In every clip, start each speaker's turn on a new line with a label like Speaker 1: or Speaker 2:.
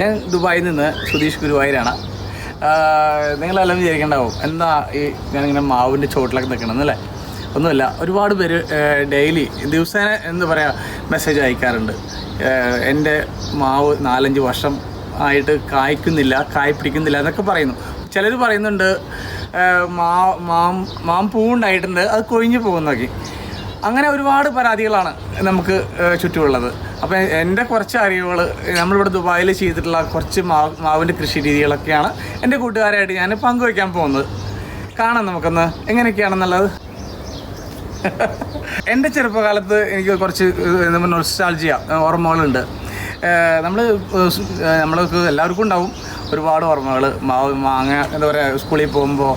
Speaker 1: ഞാൻ ദുബായിൽ നിന്ന് സുധീഷ് ഗുരുവായൂരാണ്. നിങ്ങളെല്ലാം വിചാരിക്കണ്ടാവും എന്താ ഈ ഞാനിങ്ങനെ മാവിന്റെ ചോട്ടിലൊക്കെ നിൽക്കണമെന്നല്ലേ ഒന്നുമില്ല ഒരുപാട് പേര് ഡെയിലി ദിവസേന എന്താ പറയുക മെസ്സേജ് അയക്കാറുണ്ട്. എന്റെ മാവ് നാലഞ്ച് വർഷം ആയിട്ട് കായ്ക്കുന്നില്ല കായ് പിടിക്കുന്നില്ല എന്നൊക്കെ പറയുന്നു. ചിലർ പറയുന്നുണ്ട് മാ മാം മാം പൂവുണ്ടായിട്ടുണ്ട് അത് കൊഴിഞ്ഞു പോകുന്നൊക്കെ അങ്ങനെ ഒരുപാട് പരാതികളാണ് നമുക്ക് ചുറ്റുമുള്ളത്. അപ്പോൾ എന്റെ കുറച്ച് അറിവുകൾ നമ്മളിവിടെ ദുബായിൽ ചെയ്തിട്ടുള്ള കുറച്ച് മാവ് മാവിന്റെ കൃഷി രീതികളൊക്കെയാണ് എന്റെ കൂട്ടുകാരായിട്ട് ഞാൻ പങ്കുവയ്ക്കാൻ പോകുന്നത്. കാണാം നമുക്കൊന്ന് എങ്ങനെയൊക്കെയാണെന്നുള്ളത്. എന്റെ ചെറുപ്പകാലത്ത് എനിക്ക് കുറച്ച് നൊസ്റ്റാൾജിയ ഓർമ്മകളുണ്ട്. നമ്മൾ നമ്മൾക്ക് എല്ലാവർക്കും ഉണ്ടാവും. ഒരുപാട് ഓർമ്മകൾ മാവ് മാങ്ങ എന്താ പറയുക സ്കൂളിൽ പോകുമ്പോൾ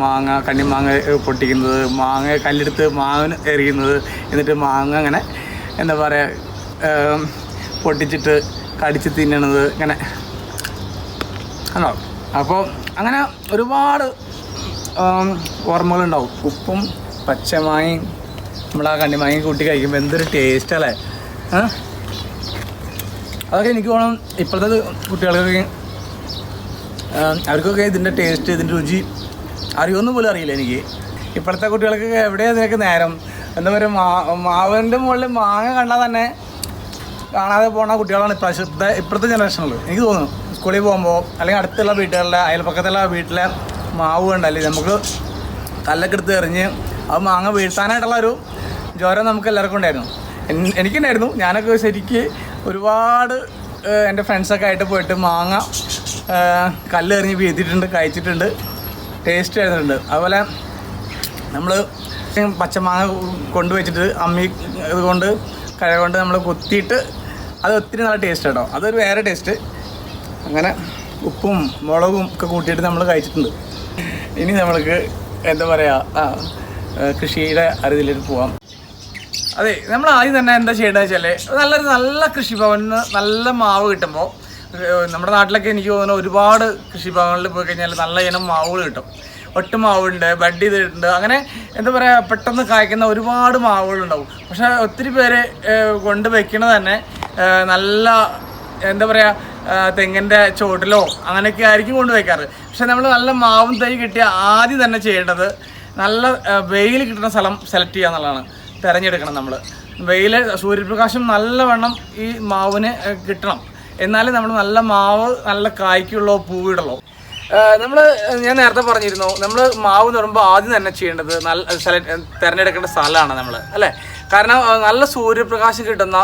Speaker 1: മാങ്ങ കണ്ണിമാങ്ങ പൊട്ടിക്കുന്നത് മാങ്ങ കല്ലെടുത്ത് മാവിന് എറിയുന്നത് എന്നിട്ട് മാങ്ങ അങ്ങനെ എന്താ പറയുക പൊട്ടിച്ചിട്ട് കടിച്ച് തിന്നണത് ഇങ്ങനെ. അപ്പോൾ അങ്ങനെ ഒരുപാട് ഓർമ്മകളുണ്ടാവും. ഉപ്പും പച്ചമാങ്ങയും നമ്മൾ ആ കണ്ണിമാങ്ങയും കൂട്ടി കഴിക്കുമ്പോൾ എന്തൊരു ടേസ്റ്റ് അല്ലേ? അതൊക്കെ എനിക്ക് വേണം ഇപ്പോഴത്തെ കുട്ടികൾക്കൊക്കെ ആ, അവർക്കൊക്കെ ഇതിന്റെ ടേസ്റ്റ് ഇതിന്റെ രുചി അറിയുമെന്ന് പോലും അറിയില്ല എനിക്ക്. ഇപ്പോഴത്തെ കുട്ടികൾക്കൊക്കെ എവിടെയാണ് ഇതിനൊക്കെ നേരം? എന്താ പറയുക മാ മാവിന്റെ മുകളിൽ മാങ്ങ കണ്ടാൽ തന്നെ കാണാതെ പോണ കുട്ടികളാണ് ഇപ്രാവശ്യത്തെ ഇപ്പോഴത്തെ ജനറേഷനിൽ എനിക്ക് തോന്നുന്നു സ്കൂളിൽ പോകുമ്പോൾ അല്ലെങ്കിൽ അടുത്തുള്ള വീട്ടുകളിലെ അയൽപ്പക്കത്തുള്ള വീട്ടിലെ മാവ് കണ്ടല്ലേ? നമുക്ക് കല്ലൊക്കെ എടുത്ത് എറിഞ്ഞ് അത് മാങ്ങ വീഴ്ത്താനായിട്ടുള്ള ഒരു ജ്വരം നമുക്ക് എല്ലാവർക്കും ഉണ്ടായിരുന്നു. എനിക്കുണ്ടായിരുന്നു. ഞാനൊക്കെ ശരിക്ക് ഒരുപാട് എന്റെ ഫ്രണ്ട്സൊക്കെ ആയിട്ട് പോയിട്ട് മാങ്ങ കല്ലെറിഞ്ഞ് വീഴ്ത്തിയിട്ടുണ്ട് കഴിച്ചിട്ടുണ്ട്. ടേസ്റ്റ് ആയിരുന്നുണ്ട്. അതുപോലെ നമ്മൾ പച്ചമാങ്ങ കൊണ്ടുവച്ചിട്ട് അമ്മി ഇതുകൊണ്ട് കഴകൊണ്ട് നമ്മൾ കുത്തിയിട്ട് അത് ഒത്തിരി നല്ല ടേസ്റ്റ് കേട്ടോ അതൊരു വേറെ ടേസ്റ്റ് അങ്ങനെ ഉപ്പും മുളകും ഒക്കെ കൂട്ടിയിട്ട് നമ്മൾ കഴിച്ചിട്ടുണ്ട്. ഇനി നമ്മൾക്ക് എന്താ പറയുക ആ കൃഷിയുടെ അരുതിലേക്ക് പോവാം. അതെ നമ്മൾ ആദ്യം തന്നെ എന്താ ചെയ്യേണ്ടത് വെച്ചാൽ നല്ലൊരു നല്ല കൃഷിഭവനിൽ നല്ല മാവ് കിട്ടുമ്പോൾ നമ്മുടെ നാട്ടിലൊക്കെ എനിക്ക് തോന്നുന്നു ഒരുപാട് കൃഷിഭവനിൽ പോയി കഴിഞ്ഞാൽ നല്ല ഇനം മാവുകൾ കിട്ടും. ഒട്ട് മാവുണ്ട് ബഡ് ചെയ്തിട്ടുണ്ട്. അങ്ങനെ എന്താ പറയുക പെട്ടെന്ന് കായ്ക്കുന്ന ഒരുപാട് മാവുകളുണ്ടാവും പക്ഷെ ഒത്തിരി പേര് കൊണ്ട് വെക്കണത് തന്നെ നല്ല എന്താ പറയുക തെങ്ങിന്റെ ചോട്ടിലോ അങ്ങനെയൊക്കെ ആയിരിക്കും കൊണ്ട് വയ്ക്കാറ് പക്ഷെ നമ്മൾ നല്ല മാവും തൈ കിട്ടിയ ആദ്യം തന്നെ ചെയ്യേണ്ടത് നല്ല വെയിൽ കിട്ടുന്ന സ്ഥലം സെലക്ട് ചെയ്യുക എന്നുള്ളതാണ്. തിരഞ്ഞെടുക്കണം നമ്മൾ വെയിൽ സൂര്യപ്രകാശം നല്ലവണ്ണം ഈ മാവിന് കിട്ടണം. എന്നാലേ നമ്മൾ നല്ല മാവ് നല്ല കായ്ക്കുള്ളോ പൂവിടുള്ളൂ നമ്മൾ ഞാൻ നേരത്തെ പറഞ്ഞിരുന്നു നമ്മൾ മാവ് നടുമ്പോൾ ആദ്യം തന്നെ ചെയ്യേണ്ടത് നല്ല സെലക്ട് തിരഞ്ഞെടുക്കേണ്ട സ്ഥലമാണ് നമ്മൾ അല്ലേ? കാരണം നല്ല സൂര്യപ്രകാശം കിട്ടുന്ന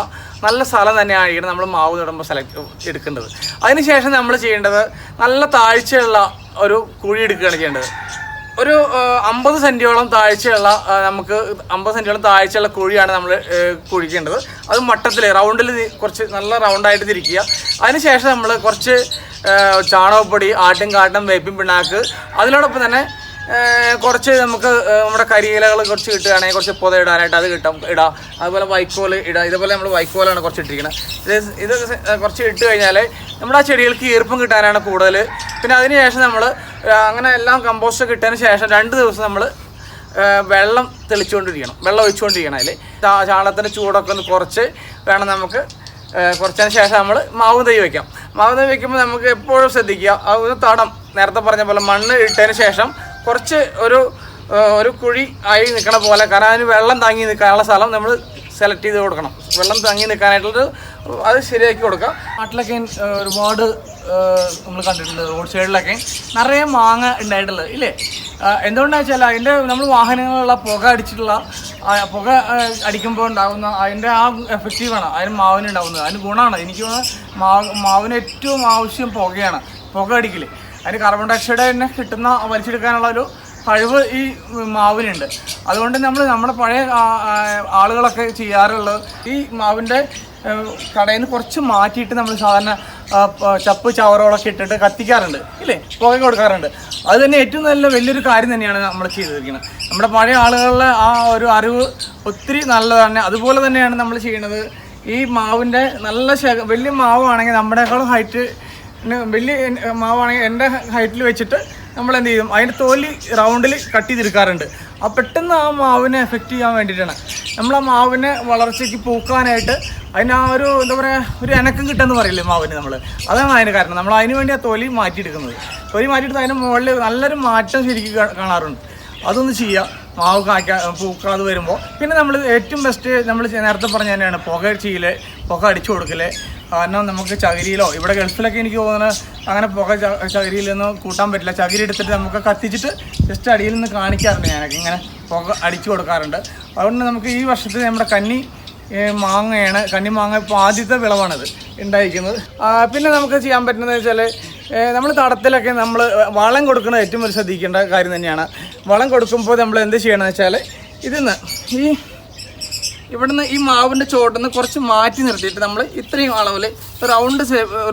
Speaker 1: നല്ല സ്ഥലം തന്നെയായിരിക്കണം നമ്മൾ മാവ് നടുമ്പോൾ സെലക്ട് എടുക്കേണ്ടത്. അതിനുശേഷം നമ്മൾ ചെയ്യേണ്ടത് നല്ല താഴ്ചയുള്ള ഒരു കുഴി എടുക്കുകയാണ് ചെയ്യേണ്ടത്. ഒരു അമ്പത് സെന്റിയോളം താഴ്ചയുള്ള നമുക്ക് അമ്പത് സെന്റിയോളം താഴ്ചയുള്ള കുഴിയാണ് നമ്മൾ കുഴിക്കേണ്ടത്. അത് മട്ടത്തിൽ റൗണ്ടിൽ കുറച്ച് നല്ല റൗണ്ടായിട്ട് തിരിക്കുക. അതിനുശേഷം നമ്മൾ കുറച്ച് ചാണകപ്പൊടി ആട്ടും കാട്ടും വേപ്പിൻ പിണ്ണാക്ക് അതിനോടൊപ്പം തന്നെ കുറച്ച് നമുക്ക് നമ്മുടെ കരിയിലകൾ കുറച്ച് കിട്ടുകയാണെങ്കിൽ കുറച്ച് പുത ഇടാനായിട്ട് അത് കിട്ടും ഇടാം. അതുപോലെ വൈക്കോൽ ഇടാം. ഇതുപോലെ നമ്മൾ വൈക്കോലാണ് കുറച്ച് ഇട്ടിരിക്കുന്നത് ഇത് ഇത് കുറച്ച് ഇട്ട് കഴിഞ്ഞാൽ നമ്മുടെ ആ ചെടികൾക്ക് ഈർപ്പം കിട്ടാനാണ് കൂടുതൽ പിന്നെ അതിന് ശേഷം നമ്മൾ അങ്ങനെ എല്ലാം കമ്പോസ്റ്റ് കിട്ടിയതിന് ശേഷം രണ്ട് ദിവസം നമ്മൾ വെള്ളം തെളിച്ചുകൊണ്ടിരിക്കണം വെള്ളം ഒഴിച്ചുകൊണ്ടിരിക്കണം അതിൽ ചാണകത്തിന്റെ ചൂടൊക്കെ ഒന്ന് കുറച്ച് വേണം നമുക്ക് കുറച്ചതിന് ശേഷം നമ്മൾ മാവ് തൈ വയ്ക്കാം. മാവ് തൈ വയ്ക്കുമ്പോൾ നമുക്ക് എപ്പോഴും ശ്രദ്ധിക്കുക. ആ ഒരു തടം നേരത്തെ പറഞ്ഞ പോലെ മണ്ണ് ഇട്ടതിന് ശേഷം കുറച്ച് ഒരു ഒരു കുഴി ആയി നിൽക്കണ പോലെ കാരണം അതിന് വെള്ളം താങ്ങി നിൽക്കാനുള്ള സ്ഥലം നമ്മൾ സെലക്ട് ചെയ്ത് കൊടുക്കണം. വെള്ളം താങ്ങി നിൽക്കാനായിട്ടുള്ളത് അത് ശരിയാക്കി കൊടുക്കാം. നാട്ടിലൊക്കെ ഒരുപാട് നമ്മൾ കണ്ടിട്ടുണ്ട് റോഡ് സൈഡിലൊക്കെ നിറയെ മാങ്ങ ഉണ്ടായിട്ടുള്ളത് ഇല്ലേ? എന്തുകൊണ്ടാണെന്ന് വെച്ചാൽ അതിന്റെ നമ്മൾ വാഹനങ്ങളുള്ള പുക അടിച്ചിട്ടുള്ള പുക അടിക്കുമ്പോൾ ഉണ്ടാകുന്ന അതിന്റെ ആ എഫക്റ്റീവാണ് അതിന് മാവിന് ഉണ്ടാകുന്നത്. അതിന് ഗുണമാണ്. എനിക്ക് മാവ് മാവിന് ഏറ്റവും ആവശ്യം പുകയാണ് പുക അടിക്കൽ അതിന് കാർബൺ ഡയോക്സൈഡ് തന്നെ കിട്ടുന്ന വലിച്ചെടുക്കാനുള്ള ഒരു കഴിവ് ഈ മാവിനുണ്ട്. അതുകൊണ്ട് നമ്മൾ നമ്മുടെ പഴയ ആളുകളൊക്കെ ചെയ്യാറുള്ളത് ഈ മാവിന്റെ കടയിൽ നിന്ന് കുറച്ച് മാറ്റിയിട്ട് നമ്മൾ സാധാരണ ചപ്പ് ചവറോളൊക്കെ ഇട്ടിട്ട് കത്തിക്കാറുണ്ട് ഇല്ലേ? പുക കൊടുക്കാറുണ്ട്. അത് തന്നെ ഏറ്റവും നല്ല വലിയൊരു കാര്യം തന്നെയാണ് നമ്മൾ ചെയ്തിരിക്കുന്നത്. നമ്മുടെ പഴയ ആളുകളുടെ ആ ഒരു അറിവ് ഒത്തിരി നല്ലതാണ് അതുപോലെ തന്നെയാണ് നമ്മൾ ചെയ്യുന്നത്. ഈ മാവിന്റെ നല്ല ശേഖ വലിയ മാവാണെങ്കിൽ നമ്മുടെക്കാളും ഹൈറ്റ് വലിയ മാവാണെങ്കിൽ എന്റെ ഹൈറ്റിൽ വെച്ചിട്ട് നമ്മൾ എന്ത് ചെയ്യും അതിന്റെ തോല്ലി റൗണ്ടിൽ കട്ട് ചെയ്തെടുക്കാറുണ്ട് ആ പെട്ടെന്ന് ആ മാവിനെ എഫക്റ്റ് ചെയ്യാൻ വേണ്ടിയിട്ടാണ്. നമ്മൾ ആ മാവിനെ വളർച്ചയ്ക്ക് പൂക്കാനായിട്ട് അതിന് ആ ഒരു എന്താ പറയുക ഒരു എനക്കം കിട്ടുമെന്ന് പറയില്ലേ മാവിന് നമ്മൾ അതാണ് അതിന് കാരണം. നമ്മൾ അതിന് വേണ്ടി ആ തൊലി മാറ്റിയെടുക്കുന്നത്. തൊലി മാറ്റിയെടുത്ത് അതിന്റെ മുകളിൽ നല്ലൊരു മാറ്റം ശരിക്കും കാണാറുണ്ട്. അതൊന്ന് ചെയ്യുക മാവ് കായ്ക്കാ പൂക്കാതെ വരുമ്പോൾ പിന്നെ നമ്മൾ ഏറ്റവും ബെസ്റ്റ് നമ്മൾ നേരത്തെ പറഞ്ഞ തന്നെയാണ്. പുക ചെയ്യൽ പുക അടിച്ചു കൊടുക്കൽ. കാരണം നമുക്ക് ചകിരിയിലോ? ഇവിടെ ഗൾഫിലൊക്കെ എനിക്ക് തോന്നുന്നത് അങ്ങനെ പുക ചകിരിയിൽ ചകിരിയിലൊന്നും കൂട്ടാൻ പറ്റില്ല. ചകിരി എടുത്തിട്ട് നമുക്ക് കത്തിച്ചിട്ട് ജസ്റ്റ് അടിയിൽ നിന്ന് കാണിക്കാറുണ്ട് ഞാനൊക്കെ. ഇങ്ങനെ പുക അടിച്ചു കൊടുക്കാറുണ്ട്. അതുകൊണ്ട് നമുക്ക് ഈ വർഷത്തിൽ നമ്മുടെ കന്നി മാങ്ങയാണ് കന്നി മാങ്ങ ഇപ്പോൾ ആദ്യത്തെ വിളവാണിത് ഉണ്ടായിരിക്കുന്നത്. പിന്നെ നമുക്ക് ചെയ്യാൻ പറ്റുന്നത് വെച്ചാൽ നമ്മൾ തടത്തിലൊക്കെ നമ്മൾ വളം കൊടുക്കുന്നത് ഏറ്റവും ഒരു ശ്രദ്ധിക്കേണ്ട കാര്യം തന്നെയാണ്. വളം കൊടുക്കുമ്പോൾ നമ്മൾ എന്ത് ചെയ്യണമെന്ന് വെച്ചാൽ ഇതിന്ന് ഈ ഇവിടുന്ന് ഈ മാവിന്റെ ചോട്ടിന്ന് കുറച്ച് മാറ്റി നിർത്തിയിട്ട് നമ്മൾ ഇത്രയും അളവിൽ റൗണ്ട്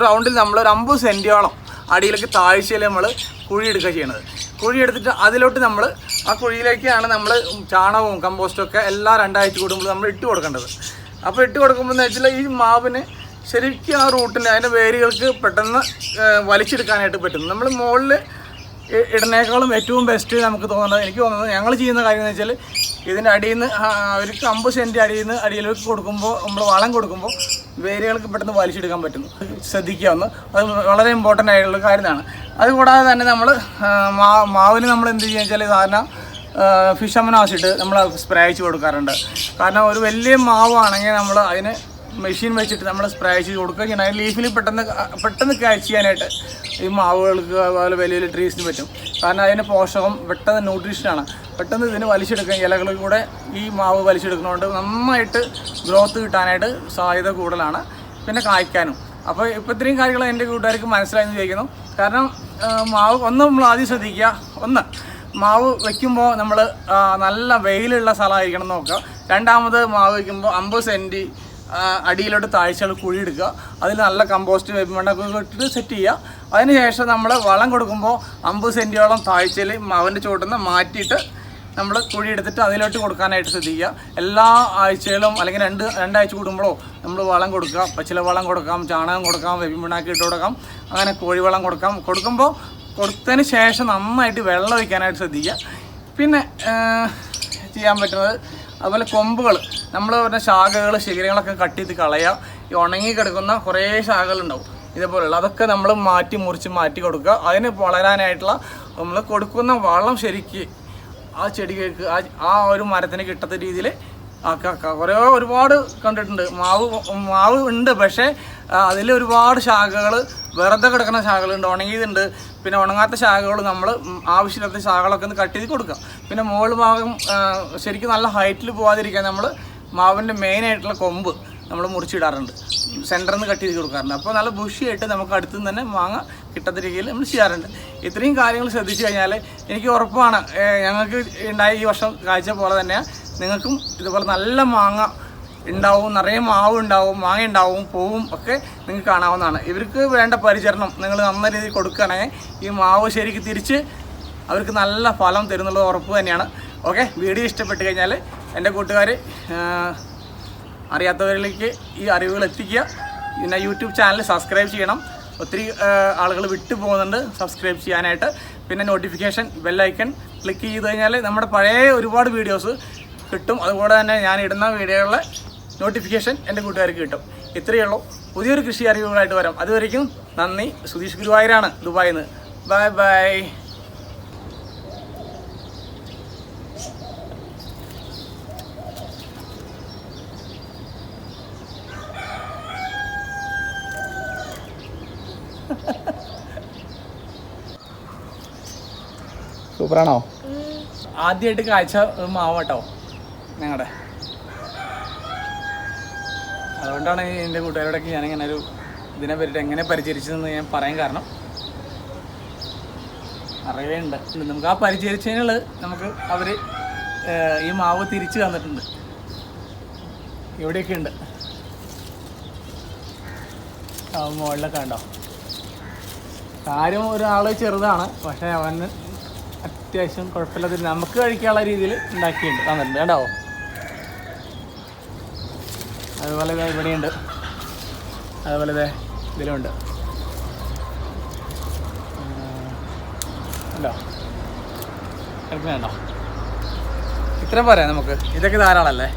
Speaker 1: റൗണ്ടിൽ നമ്മൾ ഒരു അമ്പത് സെന്റിയോളം അടിയിലേക്ക് താഴ്ചയിൽ നമ്മൾ കുഴിയെടുക്കുക ചെയ്യണത്. കുഴിയെടുത്തിട്ട് അതിലോട്ട് നമ്മൾ ആ കുഴിയിലേക്കാണ് നമ്മൾ ചാണകവും കമ്പോസ്റ്റും ഒക്കെ എല്ലാ രണ്ടാഴ്ച കൂടുമ്പോൾ നമ്മൾ ഇട്ട് കൊടുക്കേണ്ടത്. അപ്പോൾ ഇട്ട് കൊടുക്കുമ്പോൾ എന്ന് വെച്ചാൽ ഈ മാവിന് ശരിക്കും ആ റൂട്ടിന് അതിന്റെ വേരുകൾക്ക് പെട്ടെന്ന് വലിച്ചെടുക്കാനായിട്ട് പറ്റും നമ്മൾ മുകളിൽ ഇടുന്നേക്കാളും ഏറ്റവും ബെസ്റ്റ് നമുക്ക് തോന്നുന്നത് എനിക്ക് തോന്നുന്നത് ഞങ്ങൾ ചെയ്യുന്ന കാര്യം എന്ന് വെച്ചാൽ ഇതിന്റെ അടിയിൽ നിന്ന് അവർക്ക് അമ്പത് സെന്റ് അടിയിൽ നിന്ന് അടിയിലേക്ക് കൊടുക്കുമ്പോൾ നമ്മൾ വളം കൊടുക്കുമ്പോൾ വേരുകൾക്ക് പെട്ടെന്ന് വലിച്ചെടുക്കാൻ പറ്റുന്നു. ശ്രദ്ധിക്കുക ഒന്ന്. അത് വളരെ ഇമ്പോർട്ടന്റ് ആയിട്ടുള്ള കാര്യമാണ്. അതുകൂടാതെ തന്നെ നമ്മൾ മാവിന് നമ്മൾ എന്ത് ചെയ്യുക വെച്ചാൽ സാധാരണ ഫിഷ് അമനാസിട്ട് നമ്മൾ സ്പ്രേ അയച്ച് കൊടുക്കാറുണ്ട്. കാരണം ഒരു വലിയ മാവാണെങ്കിൽ നമ്മൾ അതിന് മെഷീൻ വെച്ചിട്ട് നമ്മൾ സ്പ്രേ ചെയ്ത് കൊടുക്കുക ചെയ്യണം. ലീഫിൽ പെട്ടെന്ന് പെട്ടെന്ന് ക്യാച്ച് ചെയ്യാനായിട്ട് ഈ മാവുകൾക്ക് അതുപോലെ വലിയ വലിയ ട്രീസിന് പറ്റും. കാരണം അതിന് പോഷകം പെട്ടെന്ന് ന്യൂട്രീഷനാണ് പെട്ടെന്ന് ഇതിന് വലിച്ചെടുക്കാൻ ഇലകളിൽ കൂടെ ഈ മാവ് വലിച്ചെടുക്കുന്നതുകൊണ്ട് നന്നായിട്ട് ഗ്രോത്ത് കിട്ടാനായിട്ട് സാധ്യത കൂടുതലാണ്. പിന്നെ കായ്ക്കാനും. അപ്പോൾ ഇപ്പോൾ ഇത്രയും കാര്യങ്ങൾ എന്റെ കൂട്ടുകാർക്ക് മനസ്സിലായെന്ന് ചോദിക്കുന്നു കാരണം മാവ് ഒന്ന് നമ്മൾ ആദ്യം ശ്രദ്ധിക്കുക. ഒന്ന് മാവ് വയ്ക്കുമ്പോൾ നമ്മൾ നല്ല വെയിലുള്ള സ്ഥലമായിരിക്കണം നോക്കുക. രണ്ടാമത് മാവ് വയ്ക്കുമ്പോൾ അമ്പത് സെന്റി അടിയിലോട്ട് താഴ്ചകൾ കുഴിയിടുക. അതിൽ നല്ല കമ്പോസ്റ്റ് വേപ്പിമണ്ണൊക്കെ ഇട്ടിട്ട് സെറ്റ് ചെയ്യുക. അതിനുശേഷം നമ്മൾ വളം കൊടുക്കുമ്പോൾ അമ്പത് സെന്റിയോളം താഴ്ചയിൽ മാവിന്റെ ചുവട്ടുനിന്ന് മാറ്റിയിട്ട് നമ്മൾ കുഴി എടുത്തിട്ട് അതിലോട്ട് കൊടുക്കാനായിട്ട് ശ്രദ്ധിക്കുക എല്ലാ ആഴ്ചയിലും അല്ലെങ്കിൽ രണ്ട് രണ്ടാഴ്ച കൂടുമ്പോഴോ നമ്മൾ വളം കൊടുക്കുക. പച്ചില വളം കൊടുക്കാം ചാണകം കൊടുക്കാം വെപ്പിമിണാക്കി ഇട്ട് കൊടുക്കാം അങ്ങനെ കോഴിവളം കൊടുക്കാം. കൊടുക്കുമ്പോൾ കൊടുത്തതിന് ശേഷം നന്നായിട്ട് വെള്ളം ഒഴിക്കാനായിട്ട് ശ്രദ്ധിക്കുക പിന്നെ ചെയ്യാൻ പറ്റുന്നത് അതുപോലെ കൊമ്പുകൾ. നമ്മൾ പറഞ്ഞ ശാഖകൾ ശിഖരങ്ങളൊക്കെ കട്ട് ചെയ്ത് കളയുക ഈ ഉണങ്ങി കിടക്കുന്ന കുറേ ശാഖകളുണ്ടാവും. ഇതേപോലെയുള്ള. അതൊക്കെ നമ്മൾ മാറ്റി മുറിച്ച് മാറ്റി കൊടുക്കുക. അതിന് വളരാനായിട്ടുള്ള നമ്മൾ കൊടുക്കുന്ന വളം ശരിക്ക് ആ ചെടികൾക്ക് ആ ഒരു മരത്തിന് കിട്ടാത്ത രീതിയിൽ കുറേ ഒരുപാട് കണ്ടിട്ടുണ്ട്. മാവ് മാവ് ഉണ്ട് പക്ഷേ അതിൽ ഒരുപാട് ശാഖകൾ വെറുതെ കിടക്കുന്ന ശാഖകളുണ്ട് ഉണങ്ങിയതുണ്ട്. പിന്നെ ഉണങ്ങാത്ത ശാഖകൾ നമ്മൾ ആവശ്യമില്ലാത്ത ശാഖകളൊക്കെ ഒന്ന് കട്ട് ചെയ്ത് കൊടുക്കുക. പിന്നെ മുകൾ ഭാഗം ശരിക്കും നല്ല ഹൈറ്റിൽ പോകാതിരിക്കാൻ നമ്മൾ മാവിന്റെ മെയിനായിട്ടുള്ള കൊമ്പ് നമ്മൾ മുറിച്ചിടാറുണ്ട്. സെന്ററിൽ നിന്ന് കട്ട് ചെയ്ത് കൊടുക്കാറുണ്ട്. അപ്പോൾ നല്ല ബുഷിയായിട്ട് നമുക്ക് അടുത്തു തന്നെ മാങ്ങ കിട്ടാത്ത രീതിയിൽ നമ്മൾ ചെയ്യാറുണ്ട്. ഇത്രയും കാര്യങ്ങൾ ശ്രദ്ധിച്ചു കഴിഞ്ഞാൽ എനിക്ക് ഉറപ്പാണ് ഞങ്ങൾക്ക് ഉണ്ടായ ഈ വർഷം കാഴ്ച പോലെ തന്നെ നിങ്ങൾക്കും ഇതുപോലെ നല്ല മാങ്ങ ഉണ്ടാവും നിറയെ മാവ് ഉണ്ടാവും മാങ്ങ ഉണ്ടാവും പൂവും ഒക്കെ നിങ്ങൾക്ക് കാണാവുന്നതാണ്. ഇവർക്ക് വേണ്ട പരിചരണം നിങ്ങൾ നന്ന രീതിയിൽ കൊടുക്കുകയാണെങ്കിൽ ഈ മാവ് ശരിക്ക് തിരിച്ച് അവർക്ക് നല്ല ഫലം തരുന്നുള്ള ഉറപ്പ് തന്നെയാണ്. ഓക്കെ? വീഡിയോ ഇഷ്ടപ്പെട്ട് കഴിഞ്ഞാൽ എന്റെ കൂട്ടുകാർ അറിയാത്തവരിലേക്ക് ഈ അറിവുകൾ എത്തിക്കുക. പിന്നെ യൂട്യൂബ് ചാനൽ സബ്സ്ക്രൈബ് ചെയ്യണം. ഒത്തിരി ആളുകൾ വിട്ടു പോകുന്നുണ്ട് സബ്സ്ക്രൈബ് ചെയ്യാനായിട്ട്. പിന്നെ നോട്ടിഫിക്കേഷൻ ബെല്ലൈക്കൺ ക്ലിക്ക് ചെയ്ത് കഴിഞ്ഞാൽ നമ്മുടെ പഴയ ഒരുപാട് വീഡിയോസ് കിട്ടും. അതുപോലെ തന്നെ ഞാൻ ഇടുന്ന വീഡിയോകളെ നോട്ടിഫിക്കേഷൻ എന്റെ കൂട്ടുകാർക്ക് കിട്ടും. ഇത്രയേ ഉള്ളൂ. പുതിയൊരു കൃഷി അറിവുകളായിട്ട് വരാം. അതുവരയ്ക്കും നന്ദി. സുധീഷ് ഗുരുവായൂരാണ് ദുബായിൽ നിന്ന് ബൈ ബൈ സൂപ്പറാണോ? ആദ്യമായിട്ട് കാഴ്ച മാവട്ടോ മാവ് ഞങ്ങളുടെ അതുകൊണ്ടാണ് എന്റെ കൂട്ടുകാരോടൊക്കെ ഞാനിങ്ങനെ ഒരു ഇതിനെ പറ്റിയിട്ട് എങ്ങനെ പരിചരിച്ചതെന്ന് ഞാൻ പറയാൻ കാരണം. അറിവേ ഉണ്ട് നമുക്ക് ആ പരിചരിച്ചതിനുള്ള നമുക്ക് അവർ ഈ മാവ് തിരിച്ചു തന്നിട്ടുണ്ട്. ഇവിടെയൊക്കെ ഉണ്ട്. മുകളിലൊക്കെ ഉണ്ടോ കാര്യം ഒരാൾ ചെറുതാണ് പക്ഷേ അവന് അത്യാവശ്യം കുഴപ്പമില്ലാത്ത നമുക്ക് കഴിക്കാനുള്ള രീതിയിൽ ഉണ്ടാക്കിയിട്ടുണ്ട്. തന്നിട്ടുണ്ട് കേട്ടോ അതുപോലെ ഇതാ ഇവിടെയുണ്ട്. അതുപോലെ ഇതേ ഇതിലുണ്ട്. ഉണ്ടോ എടുക്കണുണ്ടോ ഇത്രയും പോരാ നമുക്ക്. ഇതൊക്കെ ധാരാളമല്ലേ